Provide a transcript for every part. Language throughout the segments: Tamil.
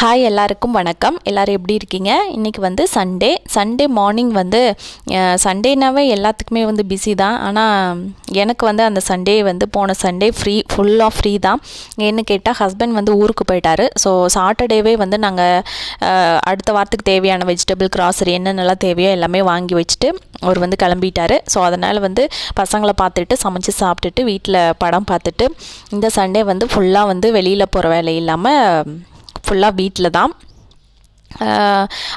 ஹாய் எல்லாருக்கும் வணக்கம். எல்லோரும் எப்படி இருக்கீங்க? இன்றைக்கி வந்து சண்டே சண்டே மார்னிங் வந்து சண்டேனாவே எல்லாத்துக்குமே வந்து பிஸி தான். ஆனால் எனக்கு வந்து அந்த சண்டே வந்து போன சண்டே ஃப்ரீ ஃபுல்லாக ஃப்ரீ தான். ஏன்னு கேட்டால் ஹஸ்பண்ட் வந்து ஊருக்கு போயிட்டார். ஸோ சாட்டர்டேவே வந்து நாங்கள் அடுத்த வாரத்துக்கு தேவையான வெஜிடபிள் கிராசரி என்னென்னலாம் தேவையோ எல்லாமே வாங்கி வச்சுட்டு அவர் வந்து கிளம்பிட்டார். ஸோ அதனால் வந்து பசங்களை பார்த்துட்டு சமைச்சு சாப்பிட்டுட்டு வீட்டில் படம் பார்த்துட்டு இந்த சண்டே வந்து ஃபுல்லாக வந்து வெளியில் போகிற வேலை இல்லாமல் ஃபுல்லாக வீட்டில் தான்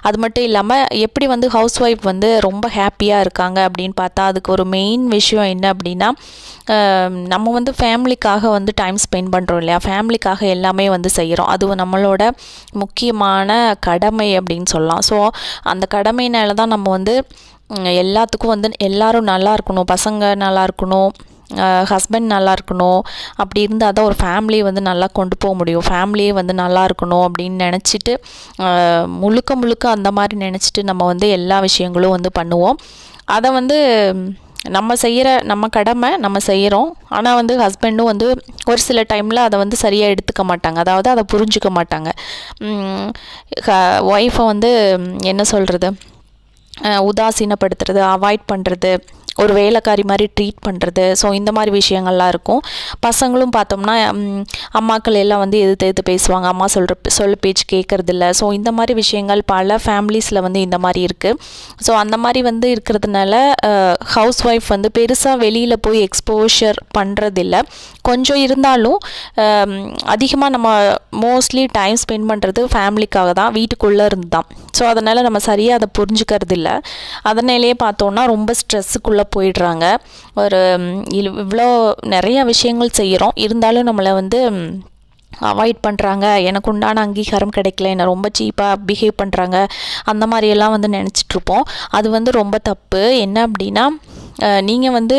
அது மட்டும் இல்லாமல் எப்படி வந்து ஹவுஸ் ஒய்ஃப் வந்து ரொம்ப ஹாப்பியாக இருக்காங்க அப்படின்னு பார்த்தா அதுக்கு ஒரு மெயின் விஷயம் என்ன அப்படின்னா நம்ம வந்து ஃபேமிலிக்காக வந்து டைம் ஸ்பெண்ட் பண்ணுறோம் இல்லையா? ஃபேமிலிக்காக எல்லாமே வந்து செய்கிறோம் அது நம்மளோட முக்கியமான கடமை அப்படின்னு சொல்லலாம். ஸோ அந்த கடமையினால தான் நம்ம வந்து எல்லாத்துக்கும் வந்து எல்லோரும் நல்லா இருக்கணும். பசங்க நல்லா இருக்கணும். ஹஸ்பண்ட் நல்லா இருக்கணும். அப்படி இருந்தால் தான் ஒரு ஃபேமிலியை வந்து நல்லா கொண்டு போக முடியும். ஃபேமிலியே வந்து நல்லா இருக்கணும் அப்படின்னு நினச்சிட்டு முழுக்க முழுக்க அந்த மாதிரி நினச்சிட்டு நம்ம வந்து எல்லா விஷயங்களும் வந்து பண்ணுவோம். அதை வந்து நம்ம செய்கிற நம்ம கடமை நம்ம செய்கிறோம் ஆனால் வந்து ஹஸ்பண்டும் வந்து ஒரு சில டைமில் அதை வந்து சரியாக எடுத்துக்க மாட்டாங்க. அதாவது அதை புரிஞ்சுக்க மாட்டாங்க. ஒய்ஃபை வந்து என்ன சொல்கிறது உதாசீனப்படுத்துறது அவாய்ட் பண்ணுறது ஒரு வேலைக்காரி மாதிரி ட்ரீட் பண்ணுறது ஸோ இந்த மாதிரி விஷயங்கள்லாம் இருக்கும். பசங்களும் பார்த்தோம்னா அம்மாக்கள் எல்லாம் வந்து எதிர்த்து எதிர்த்து பேசுவாங்க. அம்மா சொல்கிற சொல்ல பேச்சு கேட்குறதில்ல. ஸோ இந்த மாதிரி விஷயங்கள் பல ஃபேமிலிஸில் வந்து இந்த மாதிரி இருக்குது ஸோ அந்த மாதிரி வந்து இருக்கிறதுனால ஹவுஸ் ஒய்ஃப் வந்து பெருசாக வெளியில் போய் எக்ஸ்போஷர் பண்ணுறதில்ல கொஞ்சம் இருந்தாலும் அதிகமாக நம்ம மோஸ்ட்லி டைம் ஸ்பெண்ட் பண்ணுறது ஃபேமிலிக்காக தான். வீட்டுக்குள்ளே இருந்து தான் ஸோ அதனால் நம்ம சரியாக அதை புரிஞ்சுக்கிறது இல்லை அதனாலேயே பார்த்தோன்னா ரொம்ப ஸ்ட்ரெஸ்ஸுக்குள்ளே போயிடுறாங்க. ஒரு இவ்வளோ நிறைய விஷயங்கள் செய்கிறோம் இருந்தாலும் நம்மளை வந்து அவாய்ட் பண்ணுறாங்க எனக்கு உண்டான அங்கீகாரம் கிடைக்கல. என்னை ரொம்ப சீப்பாக பிஹேவ் பண்ணுறாங்க அந்த மாதிரியெல்லாம் வந்து நினச்சிட்ருப்போம். அது வந்து ரொம்ப தப்பு. என்ன அப்படின்னா நீங்கள் வந்து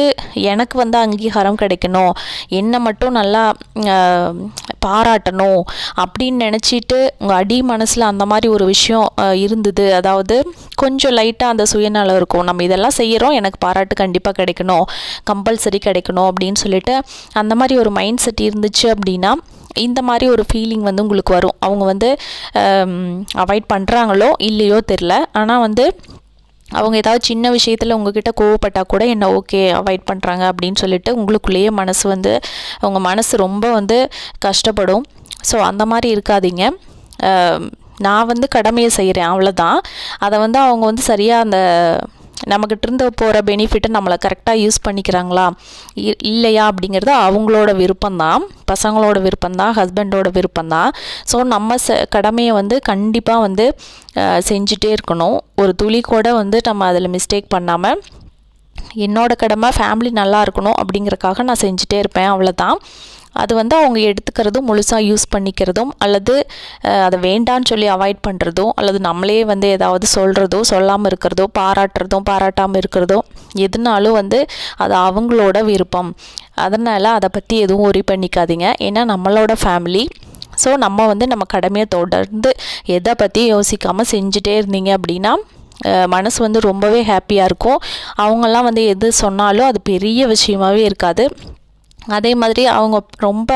எனக்கு வந்து அங்கீகாரம் கிடைக்கணும். என்னை மட்டும் நல்லா பாராட்டணும் அப்படின்னு நினச்சிட்டு உங்கள் அடி மனசில் அந்த மாதிரி ஒரு விஷயம் இருந்தது. அதாவது கொஞ்சம் லைட்டாக அந்த சுயநலம் இருக்கும். நம்ம இதெல்லாம் செய்கிறோம் எனக்கு பாராட்டு கண்டிப்பாக கிடைக்கணும் கம்பல்சரி கிடைக்கணும் அப்படின்னு சொல்லிட்டு அந்த மாதிரி ஒரு மைண்ட் செட் இருந்துச்சு அப்படின்னா இந்த மாதிரி ஒரு ஃபீலிங் வந்து உங்களுக்கு வரும். அவங்க வந்து அவாய்ட் பண்ணுறாங்களோ இல்லையோ தெரில ஆனால் வந்து அவங்க ஏதாவது சின்ன விஷயத்தில் உங்ககிட்ட கோவப்பட்டால் கூட என்ன ஓகே அவாய்ட் பண்ணுறாங்க அப்படின்னு சொல்லிட்டு உங்களுக்குள்ளேயே மனசு வந்து உங்கள் மனசு ரொம்ப வந்து கஷ்டப்படும். ஸோ அந்த மாதிரி இருக்காதீங்க. நான் வந்து கடமையை செய்கிறேன் அவ்வளோதான் அதை வந்து அவங்க வந்து சரியாக அந்த நம்மக்கிட்ட இருந்து போகிற பெனிஃபிட்டை நம்மளை கரெக்டாக யூஸ் பண்ணிக்கிறாங்களா? இல்லையா அப்படிங்கிறது அவங்களோட விருப்பம்தான். பசங்களோட விருப்பம்தான். ஹஸ்பண்டோட விருப்பம்தான். ஸோ நம்ம ச கடமையை வந்து கண்டிப்பாக வந்து செஞ்சுட்டே இருக்கணும். ஒரு துளி கூட வந்து நம்ம அதில் மிஸ்டேக் பண்ணாமல் என்னோடய கடமை ஃபேமிலி நல்லா இருக்கணும் அப்படிங்கிறக்காக நான் செஞ்சுட்டே இருப்பேன். அவ்வளோதான் அது வந்து அவங்க எடுத்துக்கிறதும் முழுசாக யூஸ் பண்ணிக்கிறதும் அல்லது அதை வேண்டான்னு சொல்லி அவாய்ட் பண்ணுறதோ அல்லது நம்மளே வந்து ஏதாவது சொல்கிறதோ சொல்லாமல் இருக்கிறதோ பாராட்டுறதும் பாராட்டாமல் இருக்கிறதோ எதுனாலும் வந்து அது அவங்களோட விருப்பம். அதனால் அதை பற்றி எதுவும் ஒரி பண்ணிக்காதீங்க. ஏன்னா நம்மளோட ஃபேமிலி ஸோ நம்ம வந்து நம்ம கடமையை தொடர்ந்து எதை பற்றி யோசிக்காமல் செஞ்சுட்டே இருந்தீங்க அப்படின்னா மனசு வந்து ரொம்பவே ஹாப்பியாக இருக்கும். அவங்கெல்லாம் வந்து எது சொன்னாலும் அது பெரிய விஷயமாகவே இருக்காது. அதே மாதிரி அவங்க ரொம்ப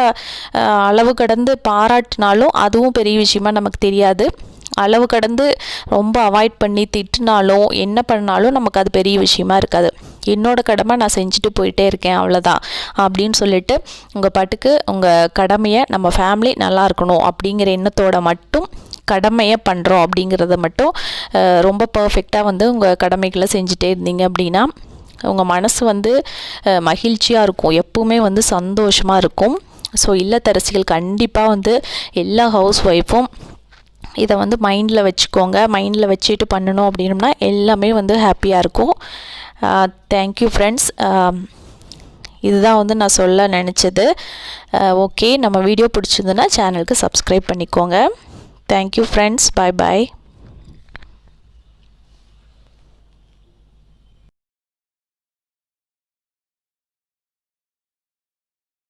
அளவு கடந்து பாராட்டினாலும் அதுவும் பெரிய விஷயமா நமக்கு தெரியாது. அளவு கடந்து ரொம்ப அவாய்ட் பண்ணி திட்டினாலும் என்ன பண்ணாலும் நமக்கு அது பெரிய விஷயமா இருக்காது. என்னோட கடமை நான் செஞ்சுட்டு போயிட்டே இருக்கேன் அவ்வளோதான் அப்படின்னு சொல்லிட்டு உங்கள் பாட்டுக்கு உங்கள் கடமையை நம்ம ஃபேமிலி நல்லா இருக்கணும் அப்படிங்கிற எண்ணத்தோட மட்டும் கடமையை பண்ணுறோம் அப்படிங்கிறத மட்டும் ரொம்ப பர்ஃபெக்டாக வந்து உங்கள் கடமைகளை செஞ்சுட்டே இருந்தீங்க அப்படின்னா உங்கள் மனசு வந்து மகிழ்ச்சியாக இருக்கும். எப்பவுமே வந்து சந்தோஷமாக இருக்கும். ஸோ இல்லத்தரசிகள் கண்டிப்பாக வந்து எல்லா ஹவுஸ் ஒய்ஃபும் இதை வந்து மைண்டில் வச்சுக்கோங்க. மைண்டில் வச்சுட்டு பண்ணணும் அப்படின்னம்னா எல்லாமே வந்து ஹாப்பியாக இருக்கும். தேங்க்யூ ஃப்ரெண்ட்ஸ் இதுதான் வந்து நான் சொல்ல நினச்சது. ஓகே நம்ம வீடியோ பிடிச்சிருந்துன்னா சேனலுக்கு சப்ஸ்கிரைப் பண்ணிக்கோங்க. தேங்க்யூ ஃப்ரெண்ட்ஸ் பாய் பாய்